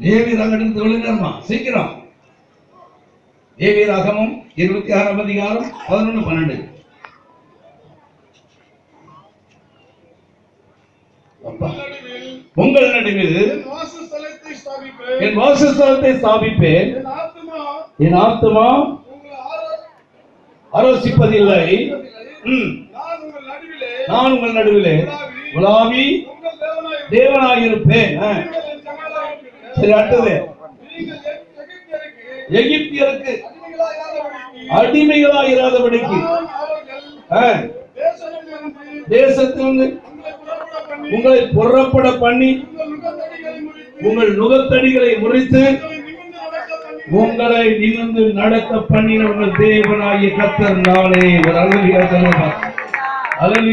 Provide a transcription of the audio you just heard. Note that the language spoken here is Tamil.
தேவி ரகடித்து விழுங்கம்மா சீக்கிரம். தேவி ரகமும் இருபத்தி ஆறாம் அதிகாரம் பதினொன்று பன்னெண்டு. உங்கள் நடுவில் என் வாசஸ்தலத்தை ஸ்தாபிப்பேன். என் ஆரோ- ஆலோசிப்பதில்லை. நான் உங்கள் நடுவிலே உலாவி தேவனாயிருப்பேன். சரி அடுத்தது. எகிப்தியருக்கு எகிப்தியருக்கு அடிமைகளாயாதபடிக்கு தேசத்திலிருந்து உங்களை புறப்பட பண்ணி உங்கள் நுகத்தடிகளை முறித்து உங்களை நிமிர்ந்து உங்களை நடக்க பண்ணின உங்கள் தேவனாகிய கத்தர் நானே. ஒரு அழகிய